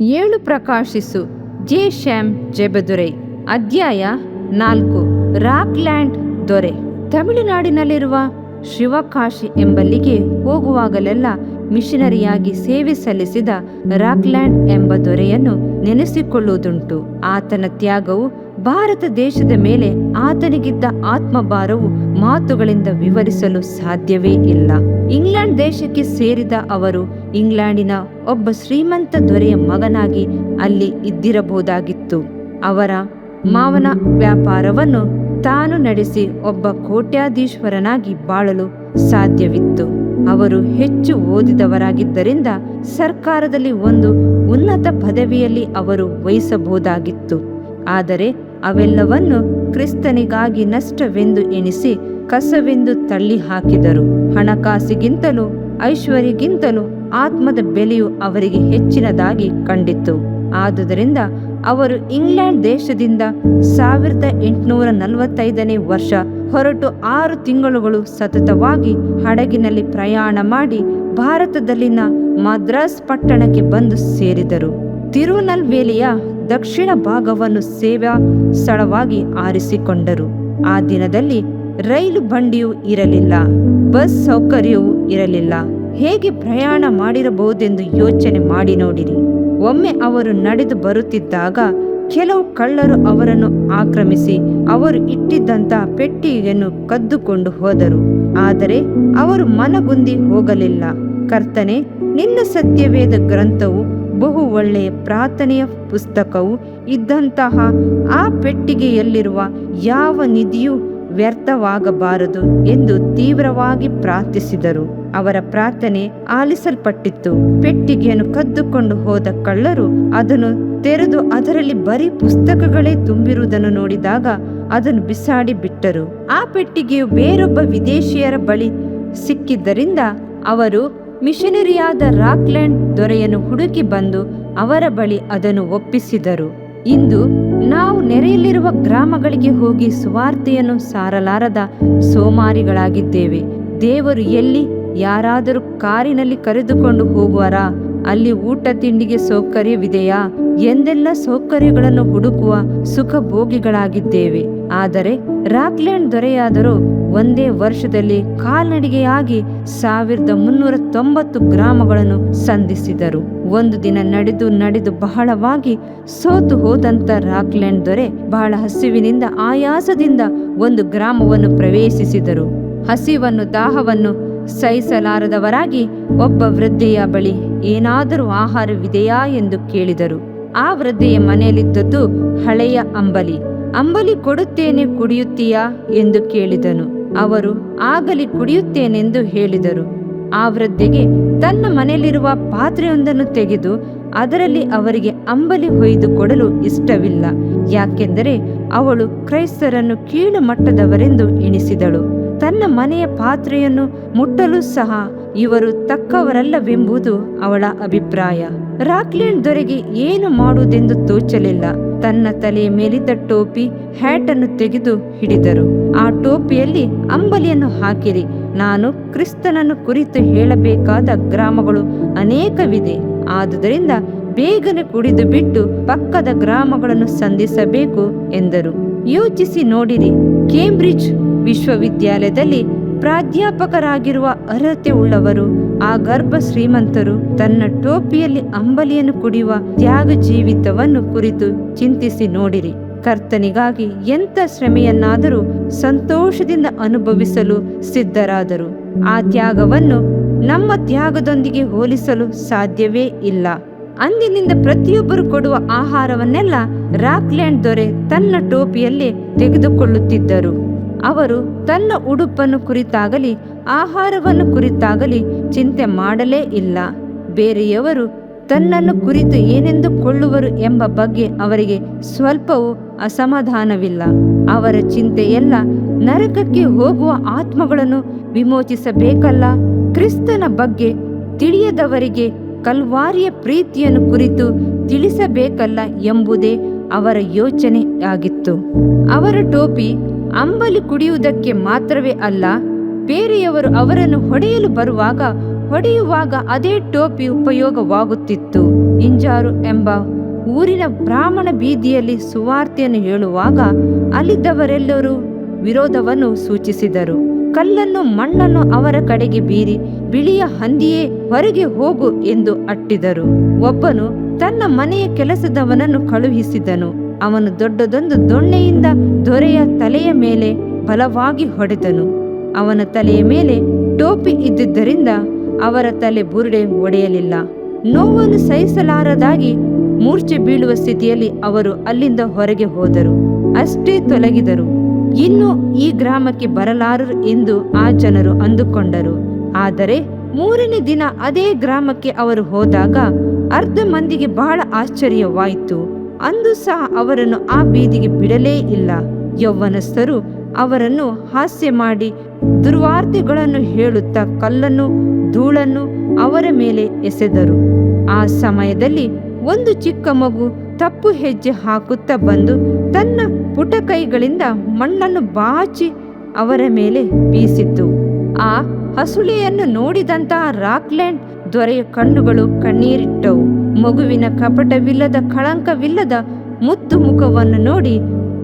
ಏಳು ಪ್ರಕಾಶಿಸು. ಜೆ ಶ್ಯಾಮ್ ಜೆಬದುರೈ. ಅಧ್ಯಾಯ ನಾಲ್ಕು. ರಾಕ್ಲ್ಯಾಂಡ್ ದೊರೆ. ತಮಿಳುನಾಡಿನಲ್ಲಿರುವ ಶಿವಕಾಶಿ ಎಂಬಲ್ಲಿಗೆ ಹೋಗುವಾಗಲೆಲ್ಲ ಮಿಷನರಿಯಾಗಿ ಸೇವೆ ಸಲ್ಲಿಸಿದ ರಾಕ್ಲ್ಯಾಂಡ್ ಎಂಬ ದೊರೆಯನ್ನು ನೆನೆಸಿಕೊಳ್ಳುವುದುಂಟು. ಆತನ ತ್ಯಾಗವು ಭಾರತ ದೇಶದ ಮೇಲೆ ಆತನಿಗಿದ್ದ ಆತ್ಮಭಾರವು ಮಾತುಗಳಿಂದ ವಿವರಿಸಲು ಸಾಧ್ಯವೇ ಇಲ್ಲ. ಇಂಗ್ಲೆಂಡ್ ದೇಶಕ್ಕೆ ಸೇರಿದ ಅವರು ಇಂಗ್ಲೆಂಡಿನ ಒಬ್ಬ ಶ್ರೀಮಂತ ದೊರೆಯ ಮಗನಾಗಿ ಅಲ್ಲಿ ಇದ್ದಿರಬಹುದಾಗಿತ್ತು. ಅವರ ಮಾವನ ವ್ಯಾಪಾರವನ್ನು ತಾನು ನಡೆಸಿ ಒಬ್ಬ ಕೋಟ್ಯಾಧೀಶ್ವರನಾಗಿ ಬಾಳಲು ಸಾಧ್ಯವಿತ್ತು. ಅವರು ಹೆಚ್ಚು ಓದಿದವರಾಗಿದ್ದರಿಂದ ಸರ್ಕಾರದಲ್ಲಿ ಒಂದು ಉನ್ನತ ಪದವಿಯಲ್ಲಿ ಅವರು ವಹಿಸಬಹುದಾಗಿತ್ತು. ಆದರೆ ಅವೆಲ್ಲವನ್ನು ಕ್ರಿಸ್ತನಿಗಾಗಿ ನಷ್ಟವೆಂದು ಎಣಿಸಿ ಕಸವೆಂದು ತಳ್ಳಿ ಹಾಕಿದರು ಹಣಕಾಸಿಗಿಂತಲೂ ಐಶ್ವರ್ಯಗಿಂತಲೂ ಆತ್ಮದ ಬೆಲೆಯು ಅವರಿಗೆ ಹೆಚ್ಚಿನದಾಗಿ ಕಂಡಿತ್ತು. ಆದುದರಿಂದ ಅವರು ಇಂಗ್ಲೆಂಡ್ ದೇಶದಿಂದ ಸಾವಿರದ ಎಂಟುನೂರ ನಲವತ್ತೈದನೇ ವರ್ಷ ಹೊರಟು ಆರು ತಿಂಗಳುಗಳು ಸತತವಾಗಿ ಹಡಗಿನಲ್ಲಿ ಪ್ರಯಾಣ ಮಾಡಿ ಭಾರತದಲ್ಲಿನ ಮದ್ರಾಸ್ ಪಟ್ಟಣಕ್ಕೆ ಬಂದು ಸೇರಿದರು. ತಿರುನಲ್ವೇಲಿಯ ದಕ್ಷಿಣ ಭಾಗವನ್ನು ಸೇವಾ ಸ್ಥಳವಾಗಿ ಆರಿಸಿಕೊಂಡರು. ಆ ದಿನದಲ್ಲಿ ರೈಲು ಬಂಡಿಯೂ ಇರಲಿಲ್ಲ, ಬಸ್ ಸೌಕರ್ಯವೂ ಇರಲಿಲ್ಲ. ಹೇಗೆ ಪ್ರಯಾಣ ಮಾಡಿರಬಹುದೆಂದು ಯೋಚನೆ ಮಾಡಿ ನೋಡಿರಿ. ಒಮ್ಮೆ ಅವರು ನಡೆದು ಬರುತ್ತಿದ್ದಾಗ ಕೆಲವು ಕಳ್ಳರು ಅವರನ್ನು ಆಕ್ರಮಿಸಿ ಅವರು ಇಟ್ಟಿದ್ದಂತಹ ಪೆಟ್ಟಿಗೆಯನ್ನು ಕದ್ದುಕೊಂಡು ಹೋದರು. ಆದರೆ ಅವರು ಮನಗುಂದಿ ಹೋಗಲಿಲ್ಲ. ಕರ್ತನೆ, ನಿನ್ನ ಸತ್ಯವೇದ ಗ್ರಂಥವು ಬಹು ಒಳ್ಳೆಯ ಪ್ರಾರ್ಥನೆಯ ಪುಸ್ತಕವು ಇದ್ದಂತಹ ಆ ಪೆಟ್ಟಿಗೆಯಲ್ಲಿರುವ ಯಾವ ನಿಧಿಯೂ ವ್ಯರ್ಥವಾಗಬಾರದು ಎಂದು ತೀವ್ರವಾಗಿ ಪ್ರಾರ್ಥಿಸಿದರು. ಅವರ ಪ್ರಾರ್ಥನೆ ಆಲಿಸಲ್ಪಟ್ಟಿತ್ತು. ಪೆಟ್ಟಿಗೆಯನ್ನು ಕದ್ದುಕೊಂಡು ಹೋದ ಕಳ್ಳರು ಅದನ್ನು ತೆರೆದು ಅದರಲ್ಲಿ ಬರೀ ಪುಸ್ತಕಗಳೇ ತುಂಬಿರುವುದನ್ನು ನೋಡಿದಾಗ ಅದನ್ನು ಬಿಸಾಡಿ ಬಿಟ್ಟರು. ಆ ಪೆಟ್ಟಿಗೆಯು ಬೇರೊಬ್ಬ ವಿದೇಶಿಯರ ಬಳಿ ಸಿಕ್ಕಿದ್ದರಿಂದ ಅವರು ಮಿಷನರಿಯಾದ ರಾಕ್ಲ್ಯಾಂಡ್ ದೊರೆಯನ್ನು ಹುಡುಕಿ ಬಂದು ಅವರ ಬಳಿ ಅದನ್ನು ಒಪ್ಪಿಸಿದರು. ಇಂದು ನಾವು ನೆರೆಯಲ್ಲಿರುವ ಗ್ರಾಮಗಳಿಗೆ ಹೋಗಿ ಸುವಾರ್ತೆಯನ್ನು ಸಾರಲಾರದ ಸೋಮಾರಿಗಳಾಗಿದ್ದೇವೆ. ದೇವರು ಎಲ್ಲಿ, ಯಾರಾದರೂ ಕಾರಿನಲ್ಲಿ ಕರೆದುಕೊಂಡು ಹೋಗುವರಾ? ಅಲ್ಲಿ ಊಟ ತಿಂಡಿಗೆ ಸೌಕರ್ಯವಿದೆಯಾ? ಎಂದೆಲ್ಲ ಸೌಕರ್ಯಗಳನ್ನು ಹುಡುಕುವ ಸುಖಭೋಗಿಗಳಾಗಿದ್ದೇವೆ. ಆದರೆ ರಾಕ್ಲ್ಯಾಂಡ್ ದೊರೆಯಾದರೂ ಒಂದೇ ವರ್ಷದಲ್ಲಿ ಕಾಲ್ನಡಿಗೆಯಾಗಿ ಸಾವಿರದ ಮುನ್ನೂರ ತೊಂಬತ್ತು ಗ್ರಾಮಗಳನ್ನು ಸಂಧಿಸಿದರು. ಒಂದು ದಿನ ನಡೆದು ನಡೆದು ಬಹಳವಾಗಿ ಸೋತು ಹೋದಂತ ರಾಕ್ಲ್ಯಾಂಡ್ ದೊರೆ ಬಹಳ ಹಸಿವಿನಿಂದ ಆಯಾಸದಿಂದ ಒಂದು ಗ್ರಾಮವನ್ನು ಪ್ರವೇಶಿಸಿದರು. ಹಸಿವನ್ನು ದಾಹವನ್ನು ಸಹಿಸಲಾರದವರಾಗಿ ಒಬ್ಬ ವೃದ್ಧೆಯ ಬಳಿ ಏನಾದರೂ ಆಹಾರವಿದೆಯಾ ಎಂದು ಕೇಳಿದರು. ಆ ವೃದ್ಧೆಯ ಮನೆಯಲ್ಲಿದ್ದದ್ದು ಹಳೆಯ ಅಂಬಲಿ. ಅಂಬಲಿ ಕೊಡುತ್ತೇನೆ ಕುಡಿಯುತ್ತೀಯಾ ಎಂದು ಕೇಳಿದನು. ಅವರು, ಆಗಲಿ ಕುಡಿಯುತ್ತೇನೆಂದು ಹೇಳಿದರು. ಆ ವೃದ್ಧೆಗೆ ತನ್ನ ಮನೆಯಲ್ಲಿರುವ ಪಾತ್ರೆಯೊಂದನ್ನು ತೆಗೆದು ಅದರಲ್ಲಿ ಅವರಿಗೆ ಅಂಬಲಿ ಹೊಯ್ದು ಕೊಡಲು ಇಷ್ಟವಿಲ್ಲ. ಯಾಕೆಂದರೆ ಅವಳು ಕ್ರೈಸ್ತರನ್ನು ಕೀಳು ಮಟ್ಟದವರೆಂದು ಎಣಿಸಿದಳು. ತನ್ನ ಮನೆಯ ಪಾತ್ರೆಯನ್ನು ಮುಟ್ಟಲು ಸಹ ಇವರು ತಕ್ಕವರಲ್ಲವೆಂಬುದು ಅವಳ ಅಭಿಪ್ರಾಯ. ರಾಕ್ಲೆಂಡ್ ದೊರೆಗೆ ಏನು ಮಾಡುವುದೆಂದು ತೋಚಲಿಲ್ಲ. ತನ್ನ ತಲೆಯ ಮೇಲಿದ್ದ ಟೋಪಿ ಹ್ಯಾಟ್ ಅನ್ನು ತೆಗೆದು ಹಿಡಿದರು. ಆ ಟೋಪಿಯಲ್ಲಿ ಅಂಬಲಿಯನ್ನು ಹಾಕಿರಿ. ನಾನು ಕ್ರಿಸ್ತನನ್ನು ಕುರಿತು ಹೇಳಬೇಕಾದ ಗ್ರಾಮಗಳು ಅನೇಕವಿದೆ. ಆದುದರಿಂದ ಬೇಗನೆ ಕುಡಿದು ಬಿಟ್ಟು ಪಕ್ಕದ ಗ್ರಾಮಗಳನ್ನು ಸಂಧಿಸಬೇಕು ಎಂದರು. ಯೋಚಿಸಿ ನೋಡಿರಿ, ಕೇಂಬ್ರಿಡ್ಜ್ ವಿಶ್ವವಿದ್ಯಾಲಯದಲ್ಲಿ ಪ್ರಾಧ್ಯಾಪಕರಾಗಿರುವ ಅರ್ಹತೆ ಉಳ್ಳವರು, ಆ ಗರ್ಭ ಶ್ರೀಮಂತರು ತನ್ನ ಟೋಪಿಯಲ್ಲಿ ಅಂಬಲಿಯನ್ನು ಕುಡಿಯುವ ತ್ಯಾಗ ಜೀವಿತವನ್ನು ಕುರಿತು ಚಿಂತಿಸಿ ನೋಡಿರಿ. ಕರ್ತನಿಗಾಗಿ ಎಂಥ ಶ್ರಮೆಯನ್ನಾದರೂ ಸಂತೋಷದಿಂದ ಅನುಭವಿಸಲು ಸಿದ್ಧರಾದರು. ಆ ತ್ಯಾಗವನ್ನು ನಮ್ಮ ತ್ಯಾಗದೊಂದಿಗೆ ಹೋಲಿಸಲು ಸಾಧ್ಯವೇ ಇಲ್ಲ. ಅಂದಿನಿಂದ ಪ್ರತಿಯೊಬ್ಬರು ಕೊಡುವ ಆಹಾರವನ್ನೆಲ್ಲ ರಾಕ್ಲ್ಯಾಂಡ್ ದೊರೆ ತನ್ನ ಟೋಪಿಯಲ್ಲಿ ತೆಗೆದುಕೊಳ್ಳುತ್ತಿದ್ದರು. ಅವರು ತನ್ನ ಉಡುಪನ್ನು ಕುರಿತಾಗಲಿ, ಆಹಾರವನ್ನು ಕುರಿತಾಗಲಿ ಚಿಂತೆ ಮಾಡಲೇ ಇಲ್ಲ. ಬೇರೆಯವರು ತನ್ನನ್ನು ಕುರಿತು ಏನೆಂದು ಕೊಳ್ಳುವರು ಎಂಬ ಬಗ್ಗೆ ಅವರಿಗೆ ಸ್ವಲ್ಪವೂ ಅಸಮಾಧಾನವಿಲ್ಲ. ಅವರ ಚಿಂತೆಯೆಲ್ಲ ನರಕಕ್ಕೆ ಹೋಗುವ ಆತ್ಮಗಳನ್ನು ವಿಮೋಚಿಸಬೇಕಲ್ಲ. ಕ್ರಿಸ್ತನ ಬಗ್ಗೆ ತಿಳಿಯದವರಿಗೆ ಕಲ್ವಾರಿಯ ಪ್ರೀತಿಯನ್ನು ಕುರಿತು ತಿಳಿಸಬೇಕಲ್ಲ ಎಂಬುದೇ ಅವರ ಯೋಚನೆ ಆಗಿತ್ತು ಅವರ ಟೋಪಿ ಅಂಬಲಿ ಕುಡಿಯುವುದಕ್ಕೆ ಮಾತ್ರವೇ ಅಲ್ಲ, ಬೇರೆಯವರು ಅವರನ್ನು ಹೊಡೆಯಲು ಬರುವಾಗ ಹೊಡೆಯುವಾಗ ಅದೇ ಟೋಪಿ ಉಪಯೋಗವಾಗುತ್ತಿತ್ತು. ಇಂಜಾರು ಎಂಬ ಊರಿನ ಬ್ರಾಹ್ಮಣ ಬೀದಿಯಲ್ಲಿ ಸುವಾರ್ತೆಯನ್ನು ಹೇಳುವಾಗ ಅಲ್ಲಿದ್ದವರೆಲ್ಲರೂ ವಿರೋಧವನ್ನು ಸೂಚಿಸಿದರು. ಕಲ್ಲನ್ನು ಮಣ್ಣನ್ನು ಅವರ ಕಡೆಗೆ ಬೀರಿ ಬಿಳಿಯ ಹಂದಿಯೇ ಹೊರಗೆ ಹೋಗು ಎಂದು ಅಟ್ಟಿದರು. ಒಬ್ಬನು ತನ್ನ ಮನೆಯ ಕೆಲಸದವನನ್ನು ಕಳುಹಿಸಿದನು. ಅವನು ದೊಡ್ಡದೊಂದು ದೊಣ್ಣೆಯಿಂದ ದೊರೆಯ ತಲೆಯ ಮೇಲೆ ಬಲವಾಗಿ ಹೊಡೆದನು. ಅವನ ತಲೆಯ ಮೇಲೆ ಟೋಪಿ ಇದ್ದುದರಿಂದ ಅವರ ತಲೆ ಬುರುಡೆ ಒಡೆಯಲಿಲ್ಲ. ನೋವನ್ನು ಸಹಿಸಲಾರದಾಗಿ ಮೂರ್ಛೆ ಬೀಳುವ ಸ್ಥಿತಿಯಲ್ಲಿ ಅವರು ಅಲ್ಲಿಂದ ಹೊರಗೆ ಹೋದರು. ಅಷ್ಟೇ ತೊಲಗಿದರು. ಇನ್ನು ಈ ಗ್ರಾಮಕ್ಕೆ ಬರಲಾರರು ಎಂದು ಆ ಜನರು ಅಂದುಕೊಂಡರು. ಆದರೆ ಮೂರನೇ ದಿನ ಅದೇ ಗ್ರಾಮಕ್ಕೆ ಅವರು ಹೋದಾಗ ಅರ್ಧ ಮಂದಿಗೆ ಬಹಳ ಆಶ್ಚರ್ಯವಾಯಿತು. ಅಂದು ಸಹ ಅವರನ್ನು ಆ ಬೀದಿಗೆ ಬಿಡಲೇ ಇಲ್ಲ. ಯೌವನಸ್ಥರು ಅವರನ್ನು ಹಾಸ್ಯ ಮಾಡಿ ದುರ್ವಾರ್ತೆಗಳನ್ನು ಹೇಳುತ್ತಾ ಕಲ್ಲನ್ನು, ಧೂಳನ್ನು ಅವರ ಮೇಲೆ ಎಸೆದರು. ಆ ಸಮಯದಲ್ಲಿ ಒಂದು ಚಿಕ್ಕ ಮಗು ತಪ್ಪು ಹೆಜ್ಜೆ ಹಾಕುತ್ತಾ ಬಂದು ತನ್ನ ಪುಟ ಕೈಗಳಿಂದ ಮಣ್ಣನ್ನು ಬಾಚಿ ಅವರ ಮೇಲೆ ಬೀಸಿತು ಆ ಹಸುಳೆಯನ್ನು ನೋಡಿದಂತಹ ರಾಕ್ಲ್ಯಾಂಡ್ ದೊರೆಯ ಕಣ್ಣುಗಳು ಕಣ್ಣೀರಿಟ್ಟವು. ಮಗುವಿನ ಕಪಟವಿಲ್ಲದ ಕಳಂಕವಿಲ್ಲದ ಮುತ್ತು ಮುಖವನ್ನು ನೋಡಿ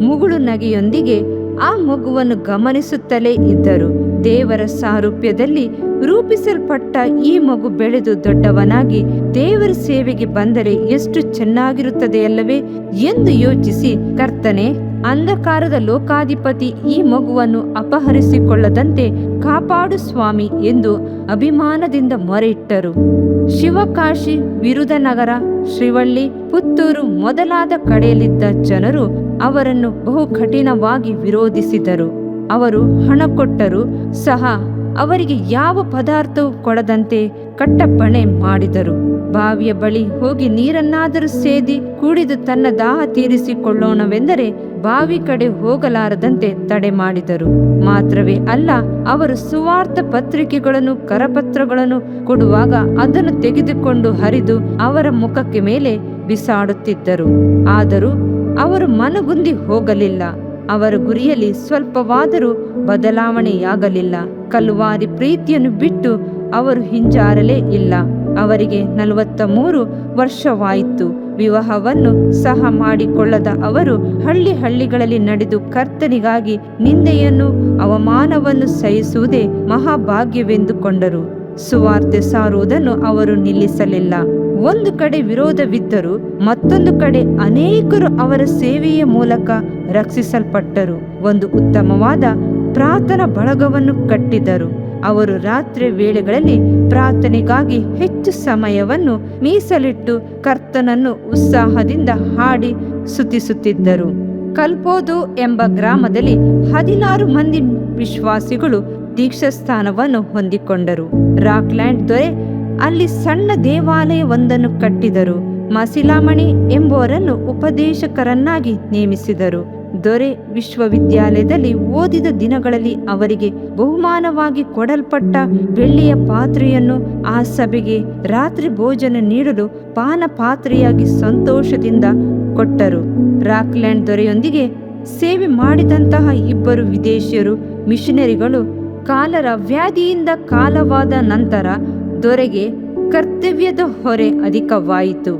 ಮುಗುಳು ನಗೆಯೊಂದಿಗೆ ಆ ಮಗುವನ್ನು ಗಮನಿಸುತ್ತಲೇ ಇದ್ದರು. ದೇವರ ಸಾರೂಪ್ಯದಲ್ಲಿ ರೂಪಿಸಲ್ಪಟ್ಟ ಈ ಮಗು ಬೆಳೆದು ದೊಡ್ಡವನಾಗಿ ದೇವರ ಸೇವೆಗೆ ಬಂದರೆ ಎಷ್ಟು ಚೆನ್ನಾಗಿರುತ್ತದೆಯಲ್ಲವೇ ಎಂದು ಯೋಚಿಸಿ ಕರ್ತನೆ ಅಂಧಕಾರದ ಲೋಕಾಧಿಪತಿ ಈ ಮಗುವನ್ನು ಅಪಹರಿಸಿಕೊಳ್ಳದಂತೆ ಕಾಪಾಡು ಸ್ವಾಮಿ ಎಂದು ಅಭಿಮಾನದಿಂದ ಮೊರೆಯಿಟ್ಟರು. ಶಿವಕಾಶಿ ವಿರುದನಗರ ಶ್ರೀವಳ್ಳಿ, ಪುತ್ತೂರು ಮೊದಲಾದ ಕಡೆಯಲ್ಲಿದ್ದ ಜನರು ಅವರನ್ನು ಬಹು ಕಠಿಣವಾಗಿ ವಿರೋಧಿಸಿದರು. ಅವರು ಹಣ ಕೊಟ್ಟರೂ, ಸಹ ಅವರಿಗೆ ಯಾವ ಪದಾರ್ಥವೂ ಕೊಡದಂತೆ ಕಟ್ಟಪ್ಪಣೆ ಮಾಡಿದರು. ಬಾವಿಯ ಬಳಿ ಹೋಗಿ ನೀರನ್ನಾದರೂ ಸೇದಿ ಕುಡಿದು ತನ್ನ ದಾಹ ತೀರಿಸಿಕೊಳ್ಳೋಣವೆಂದರೆ ಬಾವಿ ಕಡೆ ಹೋಗಲಾರದಂತೆ ತಡೆ ಮಾಡಿದರು. ಮಾತ್ರವೇ ಅಲ್ಲ, ಅವರು ಸುವಾರ್ಥ ಪತ್ರಿಕೆಗಳನ್ನು, ಕರಪತ್ರಗಳನ್ನು ಕೊಡುವಾಗ ಅದನ್ನು ತೆಗೆದುಕೊಂಡು ಹರಿದು ಅವರ ಮುಖಕ್ಕೆ ಮೇಲೆ ಬಿಸಾಡುತ್ತಿದ್ದರು. ಆದರೂ ಅವರು ಮನಗುಂದಿ ಹೋಗಲಿಲ್ಲ. ಅವರ ಗುರಿಯಲ್ಲಿ ಸ್ವಲ್ಪವಾದರೂ ಬದಲಾವಣೆಯಾಗಲಿಲ್ಲ. ಕಲುವಾರಿ ಪ್ರೀತಿಯನ್ನು ಬಿಟ್ಟು ಅವರು ಹಿಂಜಾರಲೇ ಇಲ್ಲ. ಅವರಿಗೆ ನಲವತ್ತ ಮೂರು ವರ್ಷವಾಯಿತು. ವಿವಾಹವನ್ನು ಸಹ ಮಾಡಿಕೊಳ್ಳದ ಅವರು ಹಳ್ಳಿ ಹಳ್ಳಿಗಳಲ್ಲಿ ನಡೆದು ಕರ್ತನಿಗಾಗಿ ನಿಂದೆಯನ್ನು, ಅವಮಾನವನ್ನು ಸಹಿಸುವುದೇ ಮಹಾಭಾಗ್ಯವೆಂದುಕೊಂಡರು. ಸುವಾರ್ತೆ ಸಾರುವುದನ್ನು ಅವರು ನಿಲ್ಲಿಸಲಿಲ್ಲ. ಒಂದು ಕಡೆ ವಿರೋಧವಿದ್ದರೂ, ಮತ್ತೊಂದು ಕಡೆ ಅನೇಕರು ಅವರ ಸೇವೆಯ ಮೂಲಕ ರಕ್ಷಿಸಲ್ಪಟ್ಟರು. ಒಂದು ಉತ್ತಮವಾದ ಪ್ರಾರ್ಥನಾ ಬಳಗವನ್ನು ಕಟ್ಟಿದರು. ಅವರು ರಾತ್ರಿ ವೇಳೆಗಳಲ್ಲಿ ಪ್ರಾರ್ಥನೆಗಾಗಿ ಹೆಚ್ಚು ಸಮಯವನ್ನು ಮೀಸಲಿಟ್ಟು ಕರ್ತನನ್ನು ಉತ್ಸಾಹದಿಂದ ಹಾಡಿ ಸುತಿಸುತ್ತಿದ್ದರು ಕಲ್ಪೋದು ಎಂಬ ಗ್ರಾಮದಲ್ಲಿ ಹದಿನಾರು ಮಂದಿ ವಿಶ್ವಾಸಿಗಳು ದೀಕ್ಷಾಸ್ಥಾನವನ್ನು ಹೊಂದಿಕೊಂಡರು. ರಾಕ್ಲ್ಯಾಂಡ್ ದೊರೆ ಅಲ್ಲಿ ಸಣ್ಣ ದೇವಾಲಯವೊಂದನ್ನು ಕಟ್ಟಿದರು. ಮಸಿಲಾಮಣಿ ಎಂಬುವರನ್ನು ಉಪದೇಶಕರನ್ನಾಗಿ ನೇಮಿಸಿದರು. ದೊರೆ ವಿಶ್ವವಿದ್ಯಾಲಯದಲ್ಲಿ ಓದಿದ ದಿನಗಳಲ್ಲಿ ಅವರಿಗೆ ಬಹುಮಾನವಾಗಿ ಕೊಡಲ್ಪಟ್ಟ ಬೆಳ್ಳಿಯ ಪಾತ್ರೆಯನ್ನು ಆ ಸಭೆಗೆ ರಾತ್ರಿ ಭೋಜನ ನೀಡಲು ಪಾನ ಪಾತ್ರೆಯಾಗಿ ಸಂತೋಷದಿಂದ ಕೊಟ್ಟರು. ರಾಕ್ಲ್ಯಾಂಡ್ ದೊರೆಯೊಂದಿಗೆ ಸೇವೆ ಮಾಡಿದಂತಹ ಇಬ್ಬರು ವಿದೇಶಿಯರು, ಮಿಷನರಿಗಳು ಕಾಲರ ವ್ಯಾಧಿಯಿಂದ ಕಾಲವಾದ ನಂತರ ದೊರೆಗೆ ಕರ್ತವ್ಯದ ಹೊರೆ ಅಧಿಕವಾಯಿತು.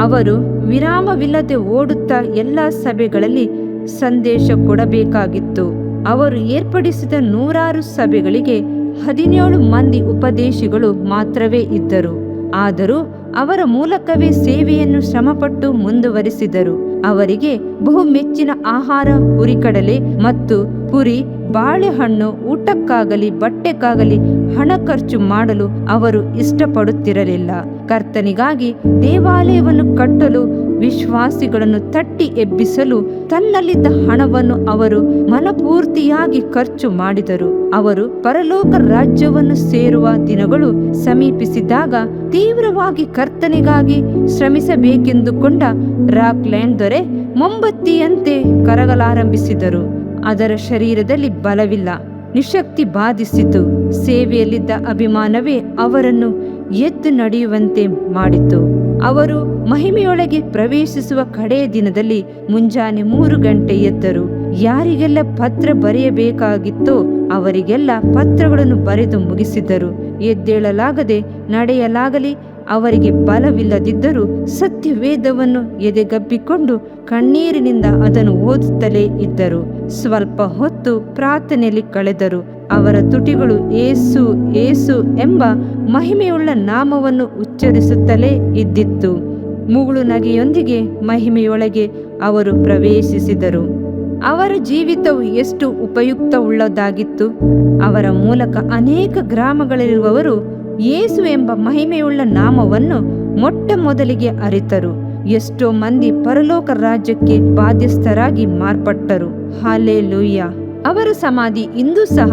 ಅವರು ವಿರಾಮವಿಲ್ಲದೆ ಓಡುತ್ತಾ ಎಲ್ಲ ಸಭೆಗಳಲ್ಲಿ ಸಂದೇಶ ಕೊಡಬೇಕಾಗಿತ್ತು. ಅವರು ಏರ್ಪಡಿಸಿದ ನೂರಾರು ಸಭೆಗಳಿಗೆ ಹದಿನೇಳು ಮಂದಿ ಉಪದೇಶಿಗಳು ಮಾತ್ರವೇ ಇದ್ದರು. ಆದರೂ ಅವರ ಮೂಲಕವೇ ಸೇವೆಯನ್ನು ಶ್ರಮಪಟ್ಟು ಮುಂದುವರಿಸಿದರು. ಅವರಿಗೆ ಬಹು ಮೆಚ್ಚಿನ ಆಹಾರ ಹುರಿಕಡಲೆ ಮತ್ತು ಪುರಿ, ಬಾಳೆಹಣ್ಣು, ಊಟಕ್ಕಾಗಲಿ, ಬಟ್ಟೆಕ್ಕಾಗಲಿ ಹಣ ಖರ್ಚು ಮಾಡಲು ಅವರು ಇಷ್ಟಪಡುತ್ತಿರಲಿಲ್ಲ. ಕರ್ತನಿಗಾಗಿ ದೇವಾಲಯವನ್ನು ಕಟ್ಟಲು ವಿಶ್ವಾಸಿಗಳನ್ನು ತಟ್ಟಿ ಎಬ್ಬಿಸಲು ತನ್ನಲ್ಲಿದ್ದ ಹಣವನ್ನು ಅವರು ಮನಪೂರ್ತಿಯಾಗಿ ಖರ್ಚು ಮಾಡಿದರು. ಅವರು ಪರಲೋಕ ರಾಜ್ಯವನ್ನು ಸೇರುವ ದಿನಗಳು ಸಮೀಪಿಸಿದಾಗ ತೀವ್ರವಾಗಿ ಕರ್ತನೆಗಾಗಿ ಶ್ರಮಿಸಬೇಕೆಂದುಕೊಂಡ ರಾಕ್ಲ್ಯಾಂಡ್ ದೊರೆ ಮೊಂಬತ್ತಿಯಂತೆ ಕರಗಲಾರಂಭಿಸಿದರು. ಅದರ ಶರೀರದಲ್ಲಿ ಬಲವಿಲ್ಲ. ನಿಶಕ್ತಿ ಬಾಧಿಸಿತು. ಸೇವೆಯಲ್ಲಿದ್ದ ಅಭಿಮಾನವೇ ಅವರನ್ನು ಎದ್ದು ನಡೆಯುವಂತೆ ಮಾಡಿತು. ಅವರು ಮಹಿಮೆಯೊಳಗೆ ಪ್ರವೇಶಿಸುವ ಕಡೆಯ ದಿನದಲ್ಲಿ ಮುಂಜಾನೆ ಮೂರು ಗಂಟೆ ಎದ್ದರು. ಯಾರಿಗೆಲ್ಲ ಪತ್ರ ಬರೆಯಬೇಕಾಗಿತ್ತೋ ಅವರಿಗೆಲ್ಲ ಪತ್ರಗಳನ್ನು ಬರೆದು ಮುಗಿಸಿದರು. ಎದ್ದೇಳಲಾಗದೆ ನಡೆಯಲಾಗಲಿ, ಅವರಿಗೆ ಬಲವಿಲ್ಲದಿದ್ದರೂ ಸತ್ಯವೇದವನ್ನು ಎದೆಗಬ್ಬಿಕೊಂಡು ಕಣ್ಣೀರಿನಿಂದ ಅದನ್ನು ಓದುತ್ತಲೇ ಇದ್ದರು. ಸ್ವಲ್ಪ ಹೊತ್ತು ಪ್ರಾರ್ಥನೆಯಲ್ಲಿ ಕಳೆದರು. ಅವರ ತುಟಿಗಳು ಏಸು ಏಸು ಎಂಬ ಮಹಿಮೆಯುಳ್ಳ ನಾಮವನ್ನು ಉಚ್ಚರಿಸುತ್ತಲೇ ಇದ್ದಿತ್ತು. ಮುಗುಳು ನಗೆಯೊಂದಿಗೆ ಮಹಿಮೆಯೊಳಗೆ ಅವರು ಪ್ರವೇಶಿಸಿದರು. ಅವರ ಜೀವಿತವು ಎಷ್ಟು ಉಪಯುಕ್ತವುಳ್ಳದಾಗಿತ್ತು ಅವರ ಮೂಲಕ ಅನೇಕ ಗ್ರಾಮಗಳಲ್ಲಿರುವವರು ಯೇಸು ಎಂಬ ಮಹಿಮೆಯುಳ್ಳ ನಾಮವನ್ನು ಮೊಟ್ಟ ಮೊದಲಿಗೆ ಅರಿತರು. ಎಷ್ಟೋ ಮಂದಿ ಪರಲೋಕ ರಾಜ್ಯಕ್ಕೆ ಬಾಧ್ಯಸ್ಥರಾಗಿ ಮಾರ್ಪಟ್ಟರು. ಹಾಲೆ ಅವರ ಸಮಾಧಿ ಇಂದು ಸಹ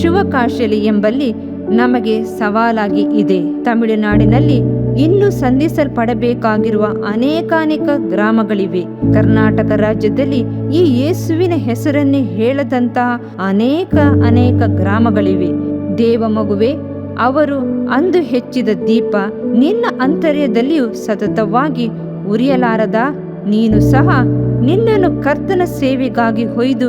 ಶಿವಕಾಶಲಿ ಎಂಬಲ್ಲಿ ನಮಗೆ ಸವಾಲಾಗಿ ಇದೆ. ತಮಿಳುನಾಡಿನಲ್ಲಿ ಇನ್ನೂ ಸಂಧಿಸಲ್ಪಡಬೇಕಾಗಿರುವ ಅನೇಕಾನೇಕ ಗ್ರಾಮಗಳಿವೆ. ಕರ್ನಾಟಕ ರಾಜ್ಯದಲ್ಲಿ ಈ ಯೇಸುವಿನ ಹೆಸರನ್ನೇ ಹೇಳದಂತಹ ಅನೇಕ ಅನೇಕ ಗ್ರಾಮಗಳಿವೆ. ದೇವ ಮಗುವೆ, ಅವರು ಅಂದು ಹೆಚ್ಚಿದ ದೀಪ ನಿನ್ನ ಅಂತರ್ಯದಲ್ಲಿಯೂ ಸತತವಾಗಿ ಉರಿಯಲಾರದ ನೀನು ಸಹ ನಿನ್ನನ್ನು ಕರ್ತನ ಸೇವೆಗಾಗಿ ಹೊಯ್ದು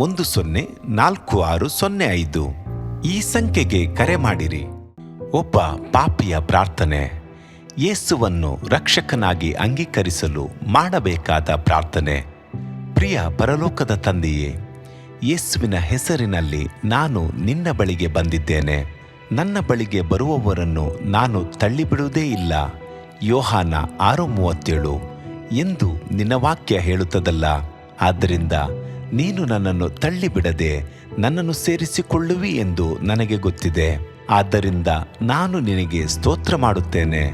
ಒಂದು ಸೊನ್ನೆ ನಾಲ್ಕು ಆರು ಸೊನ್ನೆ ಐದು. ಈ ಸಂಖ್ಯೆಗೆ ಕರೆ ಮಾಡಿರಿ. ಒಬ್ಬ ಪಾಪಿಯ ಪ್ರಾರ್ಥನೆ, ಯೇಸುವನ್ನು ರಕ್ಷಕನಾಗಿ ಅಂಗೀಕರಿಸಲು ಮಾಡಬೇಕಾದ ಪ್ರಾರ್ಥನೆ. ಪ್ರಿಯ ಪರಲೋಕದ ತಂದೆಯೇ, ಯೇಸುವಿನ ಹೆಸರಿನಲ್ಲಿ ನಾನು ನಿನ್ನ ಬಳಿಗೆ ಬಂದಿದ್ದೇನೆ. ನನ್ನ ಬಳಿಗೆ ಬರುವವರನ್ನು ನಾನು ತಳ್ಳಿಬಿಡುವುದೇ ಇಲ್ಲ. ಯೋಹಾನ ಆರು ಮೂವತ್ತೇಳು, ಎಂದು ನಿನ್ನ ವಾಕ್ಯ ಹೇಳುತ್ತದಲ್ಲ. ಆದ್ದರಿಂದ ನೀನು ನನ್ನನ್ನು ತಳ್ಳಿಬಿಡದೆ ನನ್ನನ್ನು ಸೇರಿಸಿಕೊಳ್ಳುವಿ ಎಂದು ನನಗೆ ಗೊತ್ತಿದೆ. ಆದ್ದರಿಂದ ನಾನು ನಿನಗೆ ಸ್ತೋತ್ರ ಮಾಡುತ್ತೇನೆ.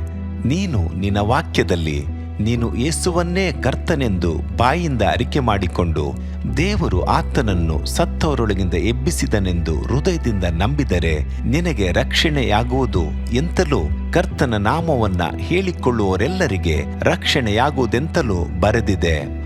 ನೀನು ನಿನ್ನ ವಾಕ್ಯದಲ್ಲಿ ನೀನು ಯೇಸುವನ್ನೇ ಕರ್ತನೆಂದು ಬಾಯಿಂದ ಅರಿಕೆ ಮಾಡಿಕೊಂಡು ದೇವರು ಆತನನ್ನು ಸತ್ತವರೊಳಗಿಂದ ಎಬ್ಬಿಸಿದನೆಂದು ಹೃದಯದಿಂದ ನಂಬಿದರೆ ನಿನಗೆ ರಕ್ಷಣೆಯಾಗುವುದು ಎಂತಲೂ ಕರ್ತನ ನಾಮವನ್ನ ಹೇಳಿಕೊಳ್ಳುವವರೆಲ್ಲರಿಗೆ ರಕ್ಷಣೆಯಾಗುವುದೆಂತಲೂ ಬರೆದಿದೆ.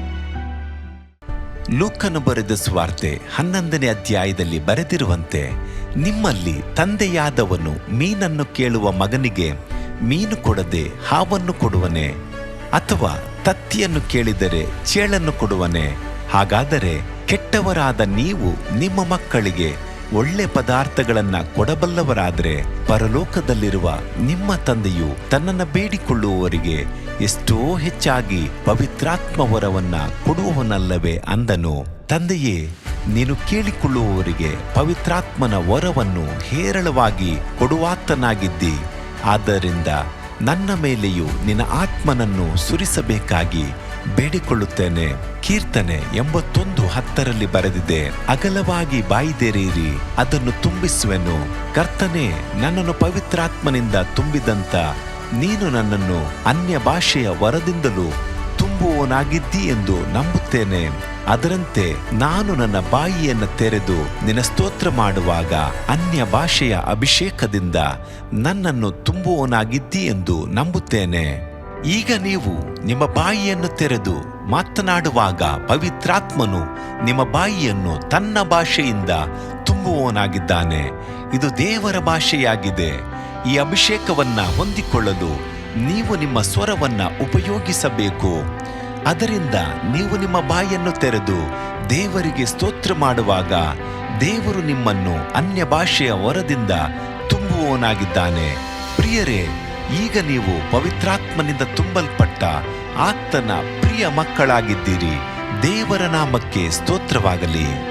ಲೂಕನು ಬರೆದ ಸ್ವಾರ್ತೆ ಹನ್ನೊಂದನೇ ಅಧ್ಯಾಯದಲ್ಲಿ ಬರೆದಿರುವಂತೆ, ನಿಮ್ಮಲ್ಲಿ ತಂದೆಯಾದವನು ಮೀನನ್ನು ಕೇಳುವ ಮಗನಿಗೆ ಮೀನು ಕೊಡದೆ ಹಾವನ್ನು ಕೊಡುವನೆ, ಅಥವಾ ತತ್ತಿಯನ್ನು ಕೇಳಿದರೆ ಚೇಳನ್ನು ಕೊಡುವನೆ, ಹಾಗಾದರೆ ಕೆಟ್ಟವರಾದ ನೀವು ನಿಮ್ಮ ಮಕ್ಕಳಿಗೆ ಒಳ್ಳೆ ಪದಾರ್ಥಗಳನ್ನು ಕೊಡಬಲ್ಲವರಾದರೆ, ಪರಲೋಕದಲ್ಲಿರುವ ನಿಮ್ಮ ತಂದೆಯು ತನ್ನನ್ನು ಬೇಡಿಕೊಳ್ಳುವವರಿಗೆ ಎಷ್ಟೋ ಹೆಚ್ಚಾಗಿ ಪವಿತ್ರಾತ್ಮ ವರವನ್ನ ಕೊಡುವವನಲ್ಲವೇ ಅಂದನು. ತಂದೆಯೇ, ನೀನು ಕೇಳಿಕೊಳ್ಳುವವರಿಗೆ ಪವಿತ್ರಾತ್ಮನ ವರವನ್ನು ಹೇರಳವಾಗಿ ಕೊಡುವಾತನಾಗಿದ್ದಿ. ಆದ್ದರಿಂದ ನನ್ನ ಮೇಲೆಯೂ ನಿನ್ನ ಆತ್ಮನನ್ನು ಸುರಿಸಬೇಕಾಗಿ ಬೇಡಿಕೊಳ್ಳುತ್ತೇನೆ. ಕೀರ್ತನೆ ಎಂಬತ್ತೊಂದು ಹತ್ತರಲ್ಲಿ ಬರೆದಿದೆ, ಅಗಲವಾಗಿ ಬಾಯಿದೆರೀರಿ ಅದನ್ನು ತುಂಬಿಸುವೆನು. ಕರ್ತನೆ, ನನ್ನನ್ನು ಪವಿತ್ರಾತ್ಮನಿಂದ ತುಂಬಿದಂತ ನೀನು ನನ್ನನ್ನು ಅನ್ಯ ಭಾಷೆಯ ವರದಿಂದಲೂ ತುಂಬುವವನಾಗಿದ್ದಿ ಎಂದು ನಂಬುತ್ತೇನೆ. ಅದರಂತೆ ನಾನು ನನ್ನ ಬಾಯಿಯನ್ನು ತೆರೆದು ನಿನ್ನ ಸ್ತೋತ್ರ ಮಾಡುವಾಗ ಅನ್ಯ ಭಾಷೆಯ ಅಭಿಷೇಕದಿಂದ ನನ್ನನ್ನು ತುಂಬುವವನಾಗಿದ್ದಿ ಎಂದು ನಂಬುತ್ತೇನೆ. ಈಗ ನೀವು ನಿಮ್ಮ ಬಾಯಿಯನ್ನು ತೆರೆದು ಮಾತನಾಡುವಾಗ ಪವಿತ್ರಾತ್ಮನು ನಿಮ್ಮ ಬಾಯಿಯನ್ನು ತನ್ನ ಭಾಷೆಯಿಂದ ತುಂಬುವವನಾಗಿದ್ದಾನೆ. ಇದು ದೇವರ ಭಾಷೆಯಾಗಿದೆ. ಈ ಅಭಿಷೇಕವನ್ನ ಹೊಂದಿಕೊಳ್ಳಲು ನೀವು ನಿಮ್ಮ ಸ್ವರವನ್ನ ಉಪಯೋಗಿಸಬೇಕು. ಅದರಿಂದ ನೀವು ನಿಮ್ಮ ಬಾಯನ್ನು ತೆರೆದು ದೇವರಿಗೆ ಸ್ತೋತ್ರ ಮಾಡುವಾಗ ದೇವರು ನಿಮ್ಮನ್ನು ಅನ್ಯ ಭಾಷೆಯ ವರದಿಂದ ತುಂಬುವವನಾಗಿದ್ದಾನೆ. ಪ್ರಿಯರೇ, ಈಗ ನೀವು ಪವಿತ್ರಾತ್ಮನಿಂದ ತುಂಬಲ್ಪಟ್ಟ ಆತನ ಪ್ರಿಯ ಮಕ್ಕಳಾಗಿದ್ದೀರಿ. ದೇವರ ನಾಮಕ್ಕೆ ಸ್ತೋತ್ರವಾಗಲಿ.